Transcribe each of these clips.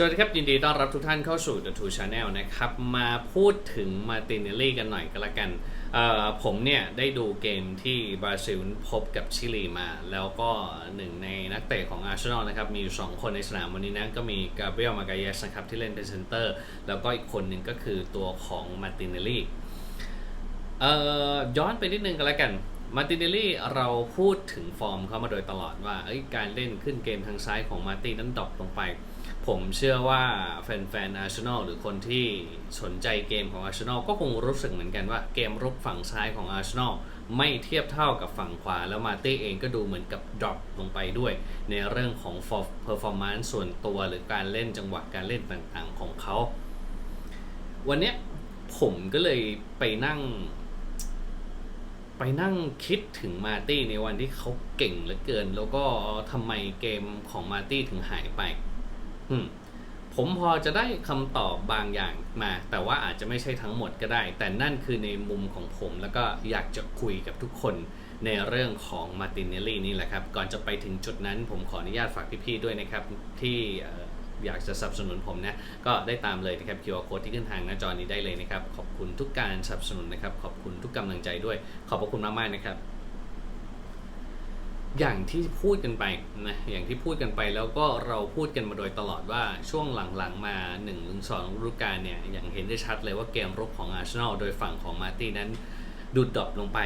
สวัสดีครับ ยินดีต้อนรับทุกท่านเข้าสู่ The Two Channel นะครับ มาพูดถึงมาตินเนลลี่กันหน่อยก็แล้วกันผมเนี่ย ได้ดูเกมที่บราซิลพบกับชิลีมา แล้วก็หนึ่งในนักเตะของอาร์เซนอลนะครับ มีอยู่ 2 คนในสนามวันนี้นะ ก็มีกาเบรียลมาการเยสนะครับ ที่เล่นเป็นเซนเตอร์ แล้วก็อีกคนหนึ่งก็คือตัวของมาตินเนลลี่ย้อนไปนิดนึงกันแล้วกันมาตินเนลลี่เราพูดถึงฟอร์มเขามาโดยตลอดว่าการเล่นขึ้นเกมทางซ้ายของมาตินนั้นดรอปลงไป ผมเชื่อว่าแฟนๆอาร์เซนอลหรือคนที่สนใจเกมของอาร์เซนอลก็คงรู้สึกเหมือนกันว่าเกมรุกฝั่งซ้ายของอาร์เซนอลไม่เทียบเท่ากับฝั่งขวา แล้วมาตี้เองก็ดูเหมือนกับดรอปลงไปด้วย ในเรื่องของ performance ส่วนตัวหรือการเล่นจังหวะการเล่นต่างๆของเขา วันนี้ผมก็เลยไปนั่ง ไปนั่งคิดถึงมาตี้ในวันที่เขาเก่งเหลือเกิน แล้วก็ทำไมเกมของมาตี้ถึงหายไป ผมพอจะได้คำตอบบางอย่างมา แต่ว่าอาจจะไม่ใช่ทั้งหมดก็ได้ แต่นั่นคือในมุมของผมแล้วก็อยากจะคุยกับทุกคนในเรื่องของมาตินเนลลี่นี่แหละครับ ก่อนจะไปถึงจุดนั้นผมขออนุญาตฝากพี่ๆด้วยนะครับ ที่เอ่ออยากจะสนับสนุนผมนะ ก็ได้ตามเลยนะครับ QR code ที่ขึ้นทางหน้าจอนี้ได้เลยนะครับ ขอบคุณทุกการสนับสนุนนะครับ ขอบคุณทุกกำลังใจด้วย ขอบพระคุณมากๆนะครับ อย่างที่พูดกันไปนะอย่างที่พูดกันไปแล้วก็เราพูดกันมาโดยตลอดว่าช่วงหลังๆมา1นถึงสองฤดูกาลเนี่ยอย่างเห็นได้ชัดเลยว่าเกมรุกของอาร์เซนอลโดยฝั่งของมาร์ตี้นั้นดูดดรอปลงไป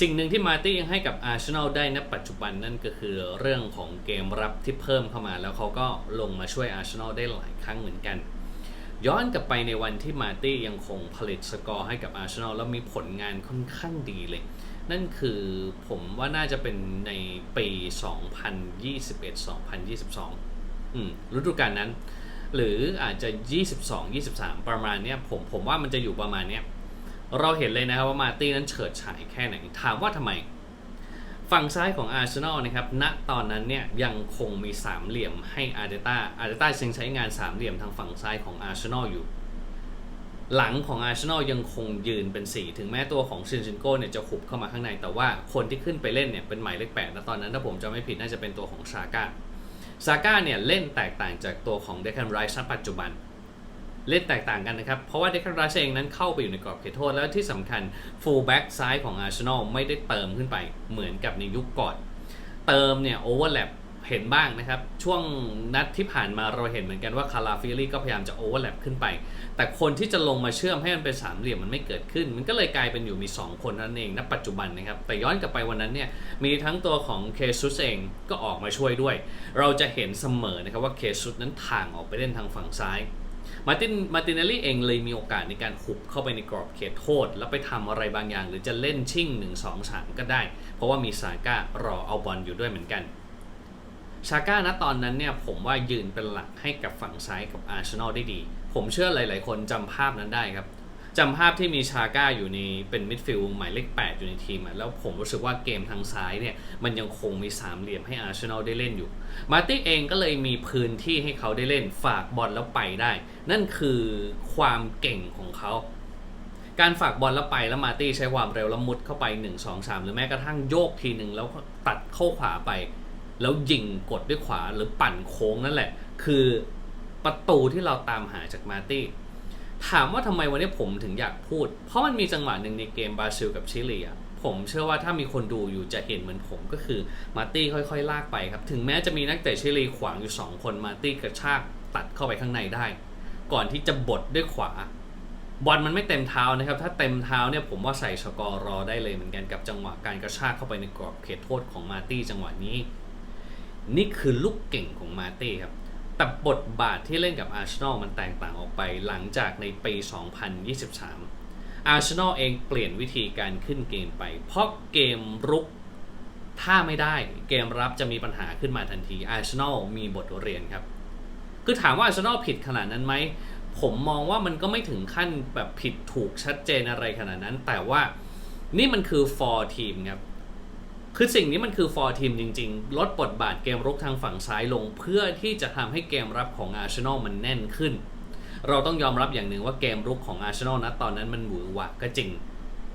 สิ่งหนึ่งที่มาร์ตี้ยังให้กับอาร์เซนอลได้ณปัจจุบันนั่นก็คือเรื่องของเกมรับที่เพิ่มเข้ามา แล้วเขาก็ลงมาช่วยอาร์เซนอลได้หลายครั้งเหมือนกัน ย้อนกลับไปในวันที่มาร์ตี้ยังคงผลิตสกอร์ให้กับอาร์เซนอลแล้วมีผลงานค่อนข้างดีเลย นั่นคือผมว่าน่าจะเป็นในปี 2021-2022 อืมฤดูกาลนั้น หรืออาจจะ 22-23 ประมาณเนี้ยผมผมว่ามันจะอยู่ประมาณเนี้ยเราเห็นเลยนะครับว่ามาตี้นั้นเฉิดฉายแค่ไหน ถามว่าทำไม ฝั่งซ้ายของอาร์เซนอลนะครับณตอนนั้นเนี่ยยังคงมีสามเหลี่ยมให้อาร์เตต้าอาร์เตต้ายังใช้งานสามเหลี่ยมทางฝั่งซ้ายของอาร์เซนอลอยู่ หลังของอาร์เซนอลยังคงยืนเป็น 4 ถึงแม้ตัวของซินซินโก้เนี่ยจะขุบเข้ามาข้างใน แต่ว่าคนที่ขึ้นไปเล่นเนี่ยเป็นหมายเลขแปดนะตอนนั้นถ้าผมจะไม่ผิดน่าจะเป็นตัวของซาก้าซาก้าเนี่ยเล่นแตกต่างจากตัวของเดคันไรส์ปัจจุบันเล่นแตกต่างกันนะครับ เพราะว่าเดคันไรส์เองนั้นเข้าไปอยู่ในกรอบเขตโทษ แล้วที่สำคัญฟูลแบ็กซ้ายของอาร์เซนอลไม่ได้เติมขึ้นไปเหมือนกับในยุคก่อน เติมเนี่ยโอเวอร์แลป เห็นบ้างนะครับ ช่วงนัดที่ผ่านมาเราเห็นเหมือนกันว่าคาราฟิลี่ก็พยายามจะโอเวอร์แลปขึ้นไป แต่คนที่จะลงมาเชื่อมให้มันเป็นสามเหลี่ยมมันไม่เกิดขึ้น มันก็เลยกลายเป็นอยู่มี 2 คนนั่นเองณปัจจุบันนะครับ แต่ย้อนกลับไปวันนั้นเนี่ยมีทั้งตัวของเคซุสเองก็ออกมาช่วยด้วย เราจะเห็นเสมอนะครับว่าเคซุสนั้นทางออกไปเล่นทางฝั่งซ้ายมาร์ตินมาตินเนลลี่เองเลยมีโอกาสในการหุบเข้าไปในกรอบเขตโทษ แล้วไปทำอะไรบางอย่าง หรือจะเล่นชิ่ง 1 2 3 ก็ได้ เพราะว่ามีซาก้ารอเอาบอลอยู่ด้วยเหมือนกัน ชาก้านะตอนนั้นเนี่ยผมว่ายืนเป็นหลักให้กับฝั่งซ้ายกับอาร์เซนอลได้ดี ผมเชื่อหลาย ๆ คนจำภาพนั้นได้ครับจำภาพที่มีชาก้าอยู่ในเป็นมิดฟิลด์หมายเลข 8 อยู่ในทีมแล้วผมรู้สึกว่าเกมทางซ้ายเนี่ย มันยังคงมีสามเหลี่ยมให้อาร์เซนอลได้เล่นอยู่ มาตี้เองก็เลยมีพื้นที่ให้เขาได้เล่นฝากบอลแล้วไปได้ นั่นคือความเก่งของเขาการฝากบอลแล้วไปแล้วมาตี้ใช้ความเร็วแล้วมุดเข้าไป 1 2 3 หรือแม้กระทั่งโยกทีหนึ่งแล้วตัดเข้าขวาไป แล้วยิงกดด้วยขวาหรือปั่นโค้งนั่นแหละ คือประตูที่เราตามหาจากมาตี้ ถามว่าทำไมวันนี้ผมถึงอยากพูด เพราะมันมีจังหวะหนึ่งในเกมบราซิลกับชิลีอะผมเชื่อว่าถ้ามีคนดูอยู่จะเห็นเหมือนผมก็คือมาตี้ค่อยๆ ลากไปครับ ถึงแม้จะมีนักเตะชิลีขวางอยู่ 2 คนมาตี้กระชากตัดเข้าไปข้างในได้ ก่อนที่จะบดด้วยขวา บอลมันไม่เต็มเท้านะครับ ถ้าเต็มเท้าเนี่ยผมว่าใส่สกอร์รอได้เลยเหมือนกันกับจังหวะการกระชากเข้าไปในกรอบเขตโทษของมาตี้จังหวะนี้ นี่คือลูกเก่งของมาร์ตี้ครับ แต่บทบาทที่เล่นกับอาร์เซนอลมันแตกต่างออกไปหลังจากในปี 2023 อาร์เซนอลเองเปลี่ยนวิธีการขึ้นเกมไป เพราะเกมรุกถ้าไม่ได้เกมรับจะมีปัญหาขึ้นมาทันทีอาร์เซนอลมีบทเรียนครับ คือถามว่าอาร์เซนอลผิดขนาดนั้นไหม ผมมองว่ามันก็ไม่ถึงขั้นแบบผิดถูกชัดเจนอะไรขนาดนั้น แต่ว่านี่มันคือ for team ครับ คือสิ่งนี้มันคือ for team จริง ๆ ลดบทบาทเกมรุกทางฝั่งซ้ายลง เพื่อที่จะทำให้เกมรับของอาร์เซนอลมันแน่นขึ้น เราต้องยอมรับอย่างหนึ่งว่าเกมรุกของอาร์เซนอลนะตอนนั้นมันหวือหวะก็จริง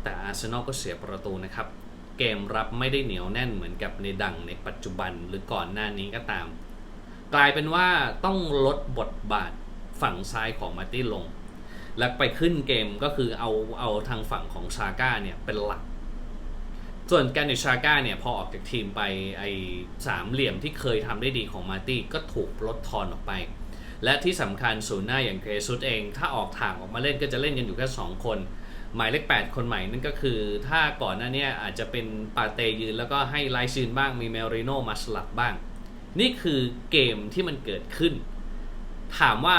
แต่อาร์เซนอลก็เสียประตูนะครับ เกมรับไม่ได้เหนียวแน่นเหมือนกับในดังในปัจจุบันหรือก่อนหน้านี้ก็ตาม กลายเป็นว่าต้องลดบทบาทฝั่งซ้ายของมาร์ตี้ลง และไปขึ้นเกมก็คือเอาเอาทางฝั่งของชาก้าเนี่ยเป็นหลัก ส่วนแกนิชาก้าเนี่ยพอออกจากทีมไปไอ้สามเหลี่ยมที่เคยทำได้ดีของมาตี้ก็ถูกลดทอนออกไป และที่สำคัญศูนย์หน้าอย่างเกรซุสเอง ถ้าออกทางออกมาเล่นก็จะเล่นกันอยู่แค่ 2 คน หมายเลข 8 คนใหม่นั่นก็คือ ถ้าก่อนหน้านี้อาจจะเป็นปาเตยืนแล้วก็ให้ไลซินบ้างมีเมริโนมาสลับบ้าง นี่คือเกมที่มันเกิดขึ้น ถามว่า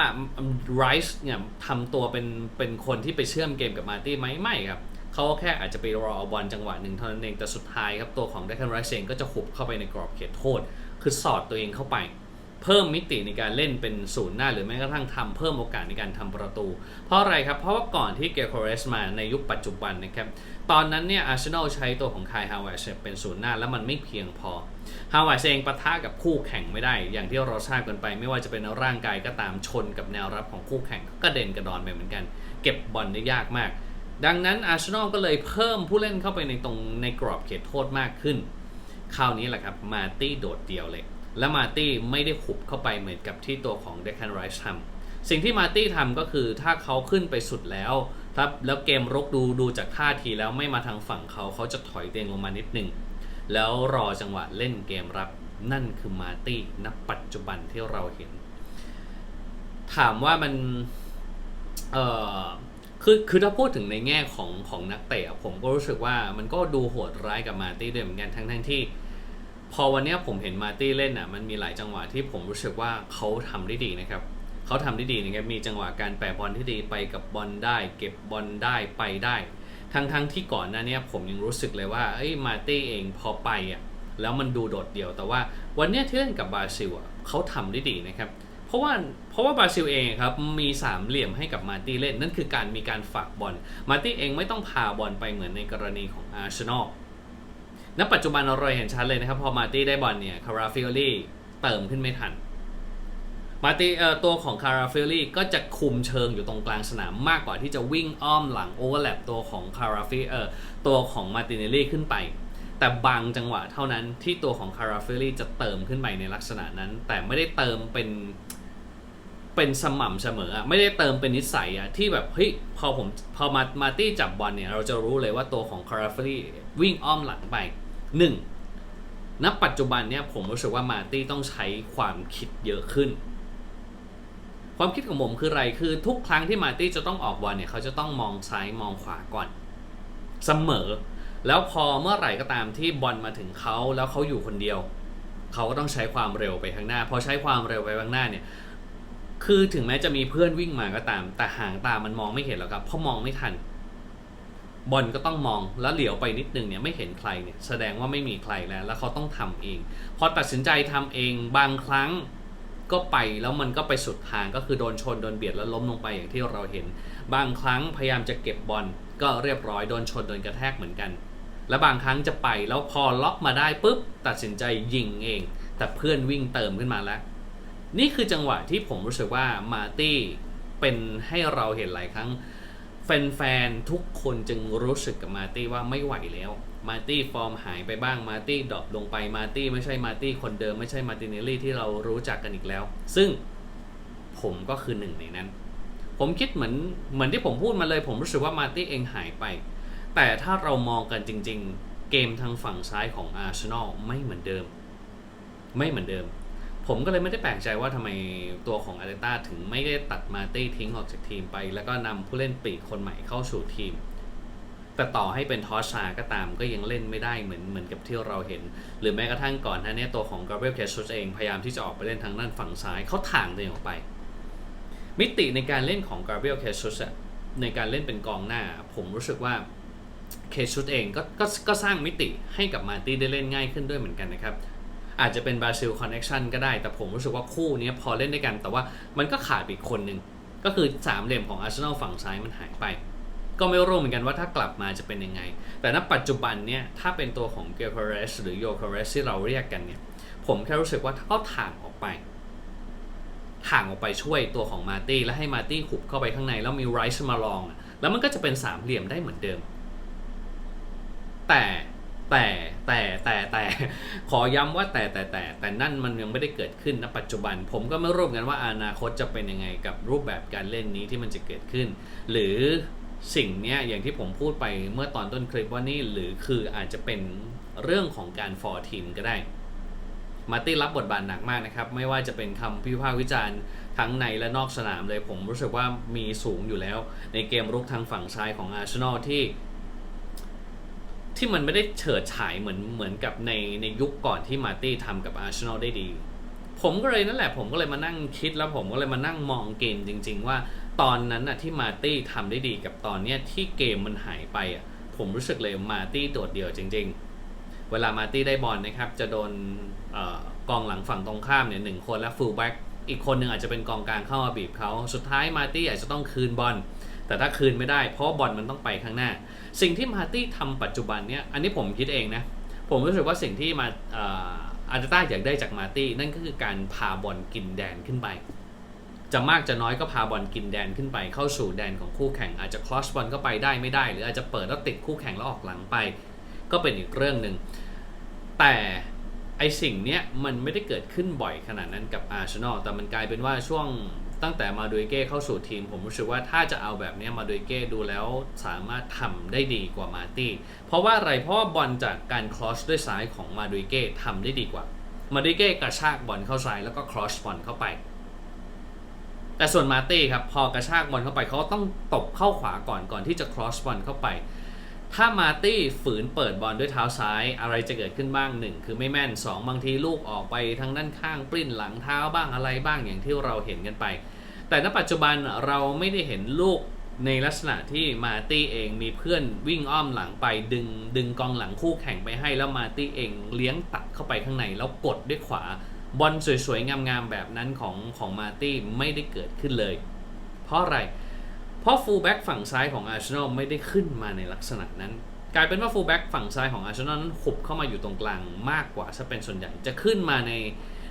ไรส์เนี่ยทำตัวเป็นเป็นคนที่ไปเชื่อมเกมกับมาตี้ไหมไม่ครับ เขาแค่อาจจะไปรอบอลจังหวะหนึ่งเท่านั้นเอง แต่สุดท้ายครับตัวของเดคันไรเองก็จะหุบเข้าไปในกรอบเขตโทษ คือสอดตัวเองเข้าไป เพิ่มมิติในการเล่นเป็นศูนย์หน้าหรือแม้กระทั่งทำเพิ่มโอกาสในการทำประตู เพราะอะไรครับ เพราะว่าก่อนที่เกโคเรสมาในยุคปัจจุบันนะครับตอนนั้นเนี่ยอาร์เซนอลใช้ตัวของคายฮาวเวชเป็นศูนย์หน้าแล้วมันไม่เพียงพอฮาวเวชเองปะทะกับคู่แข่งไม่ได้ อย่างที่เราทราบกันไป ไม่ว่าจะเป็นร่างกายก็ตามชนกับแนวรับของคู่แข่งก็เด่นกระดอนไปเหมือนกัน เก็บบอลได้ยากมาก ดังนั้นอาร์เซนอลก็เลยเพิ่มผู้เล่นเข้าไปในตรงในกรอบเขตโทษมากขึ้น คราวนี้แหละครับมาตี้โดดเดี่ยวเลย และมาตี้ไม่ได้ขุบเข้าไปเหมือนกับที่ตัวของเดคันไรส์ทำสิ่งที่มาตี้ทำก็คือถ้าเขาขึ้นไปสุดแล้วครับแล้วเกมรุกดูดูจากท่าทีแล้วไม่มาทางฝั่งเขาเขาจะถอยเตียงลงมานิดหนึ่งแล้วรอจังหวะเล่นเกมรับนั่นคือมาตี้ณปัจจุบันที่เราเห็น ถามว่ามันเอ่อ คือคือถ้าพูดถึงในแง่ของของนักเตะผมก็รู้สึกว่ามันก็ดูโหดร้ายกับมาตี้ด้วยเหมือนกันทั้งทั้งที่ พอวันนี้ผมเห็นมาตี้เล่นอะมันมีหลายจังหวะที่ผมรู้สึกว่าเขาทำได้ดีนะครับเขาทำได้ดีนะครับมีจังหวะการแปะบอลที่ดีไปกับบอลได้ เก็บบอลได้ไปได้ ทั้งทั้งที่ก่อนหน้านี้ผมยังรู้สึกเลยว่าเอ้ยมาตี้เองพอไปอะแล้วมันดูโดดเดี่ยวแต่ว่าวันนี้ที่เล่นกับบราซิลอะเขาทำได้ดีนะครับ เพราะว่าเพราะว่าบราซิลเองครับมีสามเหลี่ยมให้กับมาร์ตี้เล่น นั่นคือการมีการฝากบอลมาร์ตี้เองไม่ต้องพาบอลไปเหมือนในกรณีของอาร์เซนอลณปัจจุบันเราเห็นชัดเลยนะครับพอมาร์ตี้ได้บอลเนี่ยคาราฟิโอลี่เติมขึ้นไม่ทันมาตี้เอ่อตัวของคาราฟิโอลี่ก็จะคุมเชิงอยู่ตรงกลางสนามมากกว่าที่จะวิ่งอ้อมหลังโอเวอร์แลปตัวของคาราฟิเอ่อตัวของมาร์ติเนลลี่ขึ้นไป แต่บางจังหวะเท่านั้นที่ตัวของคาราฟิโอลี่จะเติมขึ้นไปในลักษณะนั้น แต่ไม่ได้เติมเป็น เป็นสม่ำเสมออะไม่ได้เติมเป็นนิสัยอะที่แบบเฮ้ยพอผมพอมามาตี้จับบอลเนี่ย เราจะรู้เลยว่าตัวของคาราฟิรี่วิ่งอ้อมหลังไปหนึ่งณปัจจุบันเนี่ยผมรู้สึกว่ามาตี้ต้องใช้ความคิดเยอะขึ้น ความคิดของผมคืออะไรคือทุกครั้งที่มาตี้จะต้องออกบอลเนี่ยเขาจะต้องมองซ้ายมองขวาก่อนเสมอ แล้วพอเมื่อไหร่ก็ตามที่บอลมาถึงเขาแล้วเขาอยู่คนเดียว เขาก็ต้องใช้ความเร็วไปข้างหน้า พอใช้ความเร็วไปข้างหน้าเนี่ย คือถึงแม้จะมีเพื่อนวิ่งมาก็ตาม แต่หางตามันมองไม่เห็นแล้วครับ เพราะมองไม่ทัน บอลก็ต้องมองแล้วเหลียวไปนิดนึงเนี่ยไม่เห็นใครเนี่ย แสดงว่าไม่มีใครแล้ว แล้วเขาต้องทำเอง พอตัดสินใจทำเองบางครั้งก็ไปแล้วมันก็ไปสุดทางก็คือโดนชนโดนเบียดแล้วล้มลงไปอย่างที่เราเห็น บางครั้งพยายามจะเก็บบอลก็เรียบร้อยโดนชนโดนกระแทกเหมือนกัน และบางครั้งจะไปแล้วพอล็อกมาได้ปุ๊บตัดสินใจยิงเอง แต่เพื่อนวิ่งเติมขึ้นมาแล้ว นี่คือจังหวะที่ผมรู้สึกว่ามาร์ตี้เป็นให้เราเห็นหลายครั้ง แฟนๆ ทุกคนจึงรู้สึกกับมาร์ตี้ว่าไม่ไหวแล้ว มาร์ตี้ฟอร์มหายไปบ้างมาร์ตี้ดรอปลงไปมาร์ตี้ไม่ใช่มาร์ตี้คนเดิมไม่ใช่มาร์ติเนลลี่ที่เรารู้จักกันอีกแล้ว ซึ่งผมก็คือหนึ่งในนั้น ผมคิดเหมือนเหมือนที่ผมพูดมาเลย ผมรู้สึกว่ามาร์ตี้เองหายไป แต่ถ้าเรามองกันจริง ๆ เกมทางฝั่งซ้ายของอาร์เซนอลไม่เหมือนเดิม ไม่เหมือนเดิม ผมก็เลยไม่ได้แปลกใจว่าทำไมตัวของอาร์เตต้าถึงไม่ได้ตัดมาตี้ทิ้งออกจากทีมไป แล้วก็นำผู้เล่นปีกคนใหม่เข้าสู่ทีม แต่ต่อให้เป็นทอชาก็ตามก็ยังเล่นไม่ได้เหมือนเหมือนกับที่เราเห็น หรือแม้กระทั่งก่อนหน้านี้ตัวของกาเบรียลเคชุสเองพยายามที่จะออกไปเล่นทางด้านฝั่งซ้ายเขาถ่างตัวเองออกไป มิติในการเล่นของกาเบรียลเคชุสในการเล่นเป็นกองหน้า ผมรู้สึกว่าเคชุสเองก็ก็ก็สร้างมิติให้กับมาตี้ได้เล่นง่ายขึ้นด้วยเหมือนกันนะครับ อาจจะเป็นบราซิลคอนเน t ชันก็ได้ แต่ผมรู้สึกว่าคู่นี้พอเล่นด้วยกัน แต่ว่ามันก็ขาดอีกคนหนึ่งก็คือสามเหลี่ยมของอาร์เซนอลฝั่งซ้ายมันหายไป ก็ไม่รู้เหมือนกันว่าถ้ากลับมาจะเป็นยังไง แต่ณปัจจุบันเนี่ยถ้าเป็นตัวของเกลคาเรสหรือโยคาเรสที่เราเรียกกันเนี่ยผมแค่รู้สึกว่าถ้าเขาถ่างออกไปถ่างออกไปช่วยตัวของมาตี้และให้มาตี้ขุบเข้าไปข้างในแล้วมีไรซ์มาลอง แล้วมันก็จะเป็นสามเหลี่ยมได้เหมือนเดิม แต่ แต่แต่แต่แต่ขอย้ำว่าแต่แต่แต่แต่นั่นมันยังไม่ได้เกิดขึ้นณปัจจุบัน ผมก็ไม่รู้เหมือนกันว่าอนาคตจะเป็นยังไงกับรูปแบบการเล่นนี้ที่มันจะเกิดขึ้น หรือสิ่งนี้อย่างที่ผมพูดไปเมื่อตอนต้นคลิปว่านี่หรือคืออาจจะเป็นเรื่องของการฟอร์ทีมก็ได้ มาตี้รับบทบาทหนักมากนะครับ ไม่ว่าจะเป็นคำพิพากษ์วิจารณ์ทั้งในและนอกสนามเลยผมรู้สึกว่ามีสูงอยู่แล้ว ในเกมรุกทางฝั่งซ้ายของอาร์เซนอลที่ ที่มันไม่ได้เฉิดฉายเหมือนเหมือนกับในในยุคก่อนที่มาร์ตี้ทำกับอาร์เซนอลได้ดี ผมก็เลยนั่นแหละ ผมก็เลยมานั่งคิดแล้วผมก็เลยมานั่งมองเกมจริง ๆ ว่าตอนนั้นน่ะที่มาร์ตี้ทำได้ดีกับตอนเนี้ยที่เกมมันหายไปอะผมรู้สึกเลยมาร์ตี้โดดเดี่ยวจริง ๆ เวลามาร์ตี้ได้บอลนะครับ จะโดนออกองหลังฝั่งตรงข้ามเนี่ยหนึ่งคนและฟูลแบ็กอีกคนหนึ่งอาจจะเป็นกองกลางเข้ามาบีบเขาสุดท้ายมาร์ตี้อาจจะต้องคืนบอล แต่ถ้าคืนไม่ได้เพราะบอลมันต้องไปข้างหน้า สิ่งที่มาตี้ทำปัจจุบันเนี่ยอันนี้ผมคิดเองนะ ผมรู้สึกว่าสิ่งที่มาอาร์เตต้าอยากได้จากมาตี้นั่นก็คือการพาบอลกินแดนขึ้นไป จะมากจะน้อยก็พาบอลกินแดนขึ้นไป เข้าสู่แดนของคู่แข่งอาจจะคลอสบอลเข้าไปได้ไม่ได้ หรืออาจจะเปิดแล้วติดคู่แข่งแล้วออกหลังไป ก็เป็นอีกเรื่องหนึ่งแต่ไอสิ่งเนี้ยมันไม่ได้เกิดขึ้นบ่อยขนาดนั้นกับอาร์เซนอลแต่มันกลายเป็นว่าช่วง ตั้งแต่มาดูเก้เข้าสู่ทีม ผมรู้สึกว่าถ้าจะเอาแบบนี้มาดูเก้ดูแล้วสามารถทำได้ดีกว่ามาตี้ เพราะว่าอะไรเพราะว่าบอลจากการคลอสด้วยซ้ายของมาดูเก้ทำได้ดีกว่า มาดูเก้กระชากบอลเข้าซ้ายแล้วก็คลอสบอลเข้าไป แต่ส่วนมาตี้ครับพอกระชากบอลเข้าไปเขาต้องตบเข้าขวาก่อนก่อนที่จะคลอสบอลเข้าไป ถ้ามาตี้ฝืนเปิดบอลด้วยเท้าซ้ายอะไรจะเกิดขึ้นบ้างหนึ่งคือไม่แม่น 2 บางทีลูกออกไปทางด้านข้างปลิ้นหลังเท้าบ้างอะไรบ้างอย่างที่เราเห็นกันไป แต่ณปัจจุบันเราไม่ได้เห็นลูกในลักษณะที่มาตี้เองมีเพื่อนวิ่งอ้อมหลังไปดึงดึงกองหลังคู่แข่งไปให้แล้วมาตี้เองเลี้ยงตัดเข้าไปข้างในแล้วกดด้วยขวาบอลสวยๆงามๆแบบนั้นของของมาตี้ไม่ได้เกิดขึ้นเลย เพราะอะไรเราะฟูลแบ็กฝั่งซ้ายของอาร์เซนอลไม่ได้ขึ้นมาในลักษณะนั้น กลายเป็นว่าฟูลแบ็กฝั่งซ้ายของอาร์เซนอลนั้นขบเข้ามาอยู่ตรงกลางมากกว่าซะเป็นส่วนใหญ่จะขึ้นมาใน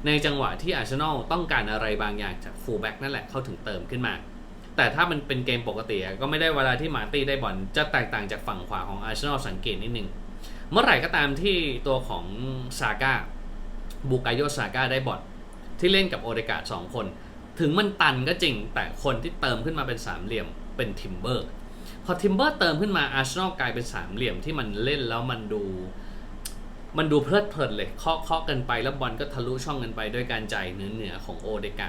ในจังหวะที่อาร์เซนอลต้องการอะไรบางอย่างจากฟูลแบ็กนั่นแหละเขาถึงเติมขึ้นมา แต่ถ้ามันเป็นเกมปกติก็ไม่ได้เวลาที่มาร์ตี้ได้บอลจะแตกต่างจากฝั่งขวาของอาร์เซนอลสังเกตนิดนึงเมื่อไหร่ก็ตามที่ตัวของซาก้าบูกายโยซาก้าได้บอลที่เล่นกับโอเดกาสองคน ถึงมันตันก็จริงแต่คนที่เติมขึ้นมาเป็นสามเหลี่ยม เป็นทิมเบอร์พอทิมเบอร์เติมขึ้นมาอาร์เซนอลกลายเป็นสามเหลี่ยมที่มันเล่นแล้วมันดูมันดูเพลิดเพลินเลยเคาะเคาะกันไปแล้วบอลก็ทะลุช่องกันไปด้วยการจ่ายเหนือเหนือของโอเดกา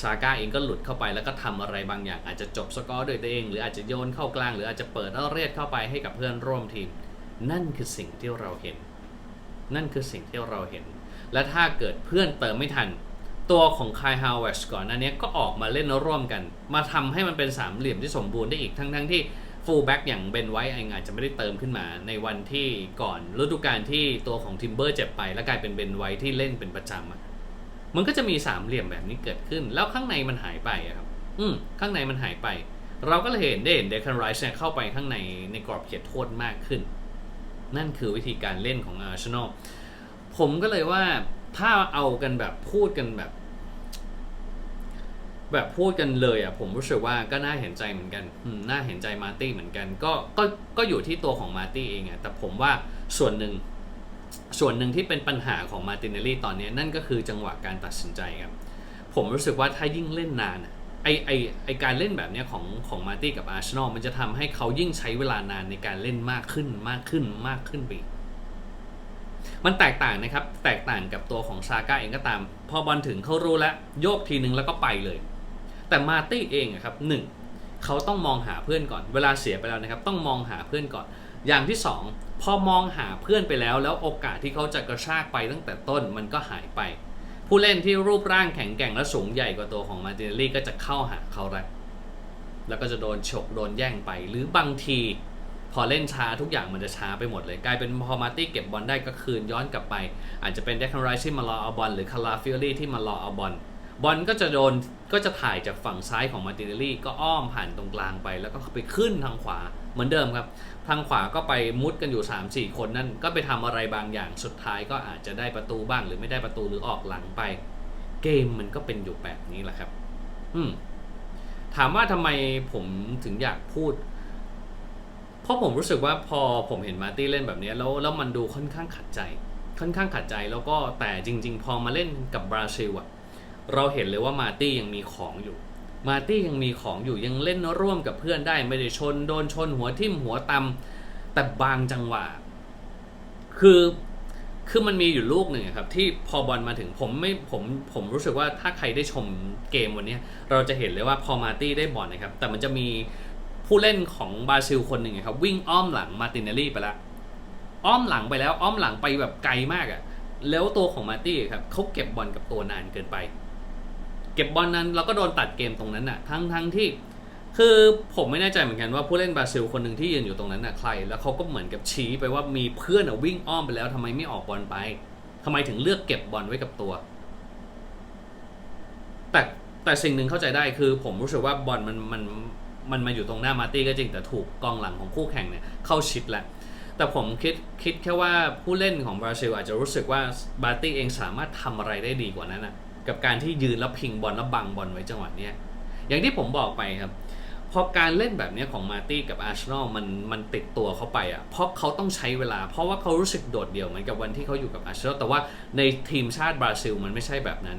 ซาก้าเองก็หลุดเข้าไปแล้วก็ทำอะไรบางอย่าง อาจจะจบสกอร์ด้วยตัวเอง หรืออาจจะโยนเข้ากลาง หรืออาจจะเปิดแล้วเรียดเข้าไปให้กับเพื่อนร่วมทีม นั่นคือสิ่งที่เราเห็น นั่นคือสิ่งที่เราเห็น และถ้าเกิดเพื่อนเติมไม่ทัน ตัวของคายฮาวเวชก่อนหนั้นนี้ก็ออกมาเล่นร่วมกัน มาทำให้มันเป็นสามเหลี่ยมที่สมบูรณ์ได้อีกทั้งทั้งๆที่ฟูลแบ็กอย่างเบนไว้เองอาจจะไม่ได้เติมขึ้นมาในวันที่ก่อนฤดูกาลที่ตัวของทิมเบอร์เจ็บไป แล้วกลายเป็นเบนไว้ที่เล่นเป็นประจำอะมันก็จะมีสามเหลี่ยมแบบนี้เกิดขึ้น แล้วข้างในมันหายไปครับ อืมข้างในมันหายไป เราก็เลยเห็นได้เห็นเดคันไรส์เนี่ยเข้าไปข้างในในกรอบเขตโทษมากขึ้น นั่นคือวิธีการเล่นของอาร์เซนอลผมก็เลยว่า ถ้าเอากันแบบพูดกันแบบ แบบพูดกันเลยอะผมรู้สึกว่าก็น่าเห็นใจเหมือนกันน่าเห็นใจมาร์ตี้เหมือนกัน ก็ก็ก็อยู่ที่ตัวของมาร์ตี้เองอะแต่ผมว่าส่วนหนึ่งส่วนหนึ่งที่เป็นปัญหาของมาตินเนลลี่ตอนนี้นั่นก็คือจังหวะการตัดสินใจครับ ผมรู้สึกว่าถ้ายิ่งเล่นนานไอไอไอการเล่นแบบนี้ของของมาตี้กับอาร์เซนอลมันจะทำให้เขายิ่งใช้เวลานานในการเล่นมากขึ้นมากขึ้นมากขึ้นไปอีก มันแตกต่างนะครับ แตกต่างกับตัวของซาก้าเองก็ตาม พอบอลถึงเขารู้แล้วโยกทีนึงแล้วก็ไปเลย แต่มาตี้เองครับหนึ่งเขาต้องมองหาเพื่อนก่อน เวลาเสียไปแล้วนะครับ ต้องมองหาเพื่อนก่อน อย่างที่สองพอมองหาเพื่อนไปแล้ว แล้วโอกาสที่เขาจะกระชากไปตั้งแต่ต้นมันก็หายไป ผู้เล่นที่รูปร่างแข็งแกร่งและสูงใหญ่กว่าตัวของมาติเนลลี่ก็จะเข้าหาเขาแล้วแล้วก็จะโดนฉกโดนแย่งไป หรือบางที อเล่นช้าทุกอย่างมันจะช้าไปหมดเลย กลายเป็นพอมาร์ตี้เก็บบอลได้ก็คืนย้อนกลับไป อาจจะเป็นเดคันไรซ์ที่มารอเอาบอลหรือคาราฟิลลี่ที่มารอเอาบอลบอลก็จะโดนก็จะถ่ายจากฝั่งซ้ายของมาร์ติเนลลี่ก็อ้อมผ่านตรงกลางไป แล้วก็ไปขึ้นทางขวาเหมือนเดิมครับ ทางขวาก็ไปมุดกันอยู่ 3-4 คนนั่นก็ไปทำอะไรบางอย่างสุดท้ายก็อาจจะได้ประตูบ้าง หรือไม่ได้ประตูหรือออกหลังไป เกมมันก็เป็นอยู่แบบนี้แหละครับ อืมถามว่าทำไมผมถึงอยากพูด เพราะผมรู้สึกว่าพอผมเห็นมาร์ตี้เล่นแบบนี้แล้วแล้วมันดูค่อนข้างขัดใจ ค่อนข้างขัดใจแล้วก็แต่จริง ๆ พอมาเล่นกับบราซิลอะเราเห็นเลยว่ามาร์ตี้ยังมีของอยู่ มาร์ตี้ยังมีของอยู่ยังเล่นร่วมกับเพื่อนได้ไม่ได้ชนโดนชนหัวทิ่มหัวตำแต่บางจังหวะ คือคือมันมีอยู่ลูกหนึ่งครับที่พอบอลมาถึงผมไม่ผมผมรู้สึกว่าถ้าใครได้ชมเกมวันนี้เราจะเห็นเลยว่าพอมาร์ตี้ได้บอลนะครับ แต่มันจะมี ผู้เล่นของบราซิลคนหนึ่งครับวิ่งอ้อมหลังมาตินเนลลี่ไปแล้วอ้อมหลังไปแล้วอ้อมหลังไปแบบไกลมากอะ่ะ แล้วตัวของมาตี้ครับเขาเก็บบอลกับตัวนานเกินไป เก็บบอลนั้นเราก็โดนตัดเกมตรงนั้นน่ะ ทั้งทั้งที่คือผมไม่แน่ใจเหมือนกันว่าผู้เล่นบราซิลคนหนึ่งที่ยืนอยู่ตรงนั้นน่ะใคร แล้วเขาก็เหมือนกับชี้ไปว่ามีเพื่อนอะวิ่งอ้อมไปแล้วทำไมไม่ออกบอลไปทำไมถึงเลือกเก็บบอลไว้กับตัว แต่แต่สิ่งหนึ่งเข้าใจได้คือ ผมรู้สึกว่าบอลมันมัน มันมาอยู่ตรงหน้ามาร์ตี้ก็จริงแต่ถูกกองหลังของคู่แข่งเนี่ยเข้าชิดแหล้วแต่ผมคิดคิดแค่ว่าผู้เล่นของบราซิลอาจจะรู้สึกว่าบาร์ตี้เองสามารถทำอะไรได้ดีกว่านั้นนะกับการที่ยืนแล้วพิงบอลแล้วบังบอลไว้จังหวะเนี้ยอย่างที่ผมบอกไปครับพอการเล่นแบบนี้ของมาร์ตี้กับอาร์เซนอลมันมันติดตัวเขาไปอะเพราะเขาต้องใช้เวลา เพราะว่าเขารู้สึกโดดเดี่ยวเหมือนกับวันที่เขาอยู่กับอาร์เซนอลแต่ว่าในทีมชาติบราซิลมันไม่ใช่แบบนั้น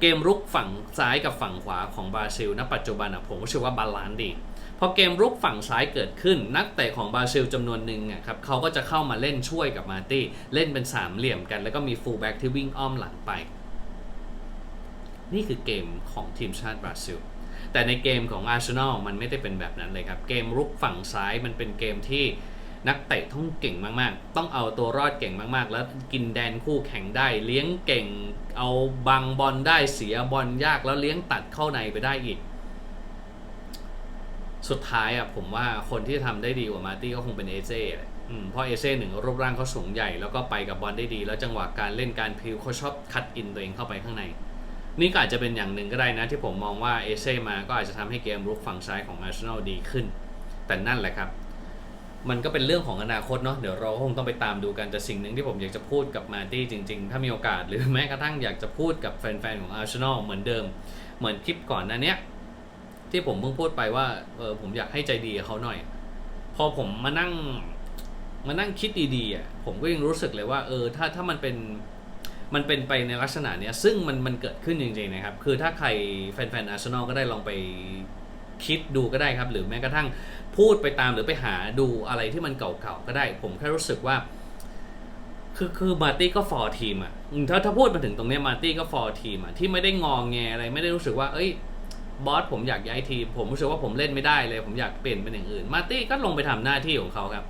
เกมรุกฝั่งซ้ายกับฝั่งขวาของบราซิลณปัจจุบันอะผมรู้สึกว่าบาลานซ์ดีพอเกมรุกฝั่งซ้ายเกิดขึ้น นักเตะของบราซิลจำนวนหนึ่งอะครับเขาก็จะเข้ามาเล่นช่วยกับมาตี้เล่นเป็นสามเหลี่ยมกัน แล้วก็มีฟูลแบ็กที่วิ่งอ้อมหลังไป นี่คือเกมของทีมชาติบราซิล แต่ในเกมของอาร์เซนอลมันไม่ได้เป็นแบบนั้นเลยครับ เกมรุกฝั่งซ้ายมันเป็นเกมที่ นักเตะต้องเก่งมากๆ ต้องเอาตัวรอดเก่งมากๆ แล้วกินแดนคู่แข่งได้ เลี้ยงเก่ง เอาบังบอลได้เสียบอลยากแล้วเลี้ยงตัดเข้าในไปได้อีก สุดท้ายอะผมว่าคนที่ทำได้ดีกว่ามาร์ตี้ก็คงเป็นเอเซ่เพราะเอเซ่หนึ่งรูปร่างเขาสูงใหญ่แล้วก็ไปกับบอลได้ดี แล้วจังหวะการเล่นการพิวเขาชอบคัดอินตัวเองเข้าไปข้างใน นี่ก็อาจจะเป็นอย่างหนึ่งก็ได้นะ ที่ผมมองว่าเอเซ่มาก็อาจจะทำให้เกมรุกฝั่งซ้ายของอาร์เซนอลดีขึ้น แต่นั่นแหละครับ มันก็เป็นเรื่องของอนาคตเนาะเดี๋ยวเราคงต้องไปตามดูกันแต่สิ่งหนึ่งที่ผมอยากจะพูดกับมาตี้จริง ๆ ถ้ามีโอกาสหรือแม้กระทั่งอยากจะพูดกับแฟนๆของอาร์เซนอลเหมือนเดิม เหมือนคลิปก่อนหน้าเนี้ยที่ผมเพิ่งพูดไปว่าเออผมอยากให้ใจดีเขาหน่อย พอผมมานั่งมานั่งคิดดีๆอะผมก็ยังรู้สึกเลยว่าเออถ้าถ้ามันเป็นมันเป็นไปในลักษณะเนี้ยซึ่งมันมันเกิดขึ้นจริงๆนะครับ คือถ้าใครแฟนๆอาร์เซนอลก็ได้ลองไป คิดดูก็ได้ครับ หรือแม้กระทั่งพูดไปตามหรือไปหาดูอะไรที่มันเก่าๆก็ได้ ผมแค่รู้สึกว่า คือคือมาร์ตี้ก็ฟอร์ทีมอะถ้าถ้าพูดมาถึงตรงนี้มาร์ตี้ก็ฟอร์ทีมอะที่ไม่ได้งองแงอะไรไม่ได้รู้สึกว่า เอ้ยบอสผมอยากย้ายทีม ผมรู้สึกว่าผมเล่นไม่ได้เลย ผมอยากเปลี่ยนเป็นอย่างอื่น มาร์ตี้ก็ลงไปทำหน้าที่ของเขาครับ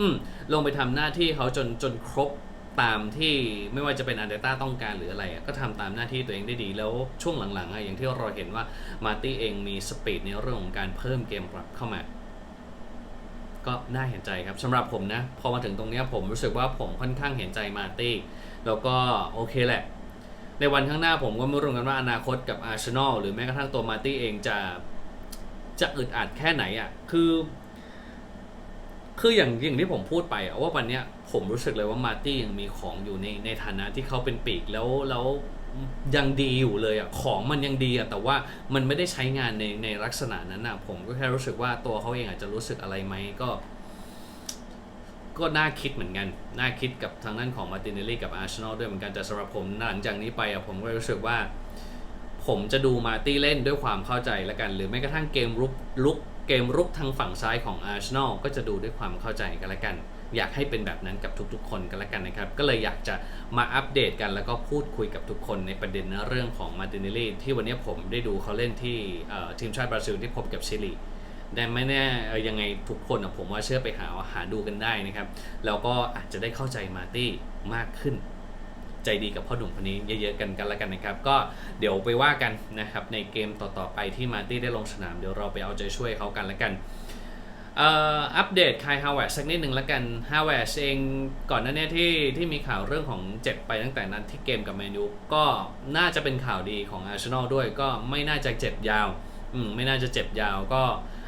อืมลงไปทำหน้าที่เขาจนจนครบ ตามที่ไม่ว่าจะเป็นอันเดต้าต้องการหรืออะไรก็ทำตามหน้าที่ตัวเองได้ดี แล้วช่วงหลังๆอย่างที่เราเห็นว่ามาร์ตี้เองมีสปีดในเรื่องของการเพิ่มเกมรับเข้ามา ก็น่าเห็นใจครับสำหรับผมนะ พอมาถึงตรงนี้ผมรู้สึกว่าผมค่อนข้างเห็นใจมาร์ตี้แล้วก็โอเคแหละ ในวันข้างหน้าผมก็ไม่รู้กันว่าอนาคตกับอาร์เซนอลหรือแม้กระทั่งตัวมาร์ตี้เองจะจะอึดอัดแค่ไหนอะ่ะคือ คืออย่างอย่างที่ผมพูดไปว่าวันเนี้ย ผมรู้สึกเลยว่ามาร์ตี้ยังมีของอยู่ในในฐานะที่เขาเป็นปีกแล้วแล้วยังดีอยู่เลยอะของมันยังดีอะแต่ว่ามันไม่ได้ใช้งานในในลักษณะนั้นอะผมก็แค่รู้สึกว่าตัวเขาเองอาจจะรู้สึกอะไรไหมก็ ก็น่าคิดเหมือนกัน น่าคิดกับทางด้านของมาร์ตินเนลลี่กับอาร์เซนอลด้วยเหมือนกันแต่สำหรับผมหลังจากนี้ไปอะผมก็รู้สึกว่า ผมจะดูมาร์ตี้เล่นด้วยความเข้าใจละกัน หรือแม้กระทั่งเกมรุกลุกเกมรุกทางฝั่งซ้ายของอาร์เซนอลก็จะดูด้วยความเข้าใจกันละกัน อยากให้เป็นแบบนั้นกับทุกๆ คนกันละกันนะครับ ก็เลยอยากจะมาอัปเดตกันแล้วก็พูดคุยกับทุกคนในประเด็นเรื่องของมาตินเนลลี่ที่วันนี้ผมได้ดูเขาเล่นที่ทีมชาติบราซิลที่พบกับชิลีแต่ไม่แน่เอ่อยังไงทุกคนผมว่าเชื่อไปหาหาดูกันได้นะครับ แล้วก็อาจจะได้เข้าใจมาตี้มากขึ้น ใจดีกับพ่อหนุ่มคนนี้เยอะๆกันกันล้วกันนะครับ ก็เดี๋ยวไปว่ากันนะครับในเกมต่อๆไปที่มาตี้ได้ลงสนามเดี๋ยวเราไปเอาใจช่วยเขากันล้วกัน อัปเดตคายฮาวเวร์สักนิดหนึ่งแล้วกันฮาวเวร์เองก่อนหน้านี้ที่ที่มีข่าวเรื่องของเจ็บไปตั้งแต่นั้นที่เกมกับแมนยูก็น่าจะเป็นข่าวดีของอาร์เซนอลด้วยก็ไม่น่าจะเจ็บยาวอืมไม่น่าจะเจ็บยาวก็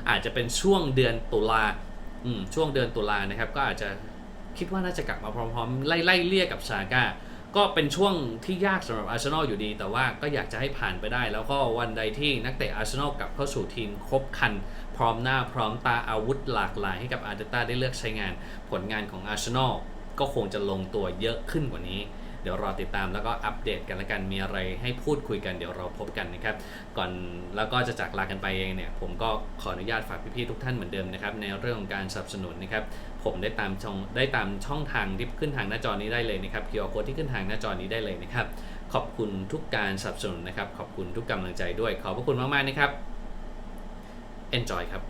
อาจจะเป็นช่วงเดือนตุลาอืมช่วงเดือนตุลานะครับก็อาจจะคิดว่าน่าจะกลับมาพร้อมๆ ไล่ไล่เลี่ยกับซาก้าก็เป็นช่วงที่ยากสำหรับอาร์เซนอลอยู่ดี แต่ว่าก็อยากจะให้ผ่านไปได้ แล้วก็วันใดที่นักเตะอาร์เซนอลกลับเข้าสู่ทีมครบคัน พร้อมหน้าพร้อมตาอาวุธหลากหลายให้กับอาร์เตต้าได้เลือกใช้งานผลงานของอาร์เซนอลก็คงจะลงตัวเยอะขึ้นกว่านี้ เดี๋ยวรอติดตามแล้วก็อัปเดตกันละกันมีอะไรให้พูดคุยกันเดี๋ยวเราพบกันนะครับ ก่อนแล้วก็จะจากลากันไปเองเนี่ย ผมก็ขออนุญาตฝากพี่ๆทุกท่านเหมือนเดิมนะครับ ในเรื่องของการสนับสนุนนะครับ ผมได้ตามช่องได้ตามช่องทางที่ขึ้นทางหน้าจอนี้ได้เลยนะครับ QR code ที่ขึ้นทางหน้าจอนี้ได้เลยนะครับขอบคุณทุกการสนับสนุนนะครับ ขอบคุณทุกกำลังใจด้วย ขอบพระคุณมากๆนะครับ enjoy ครับ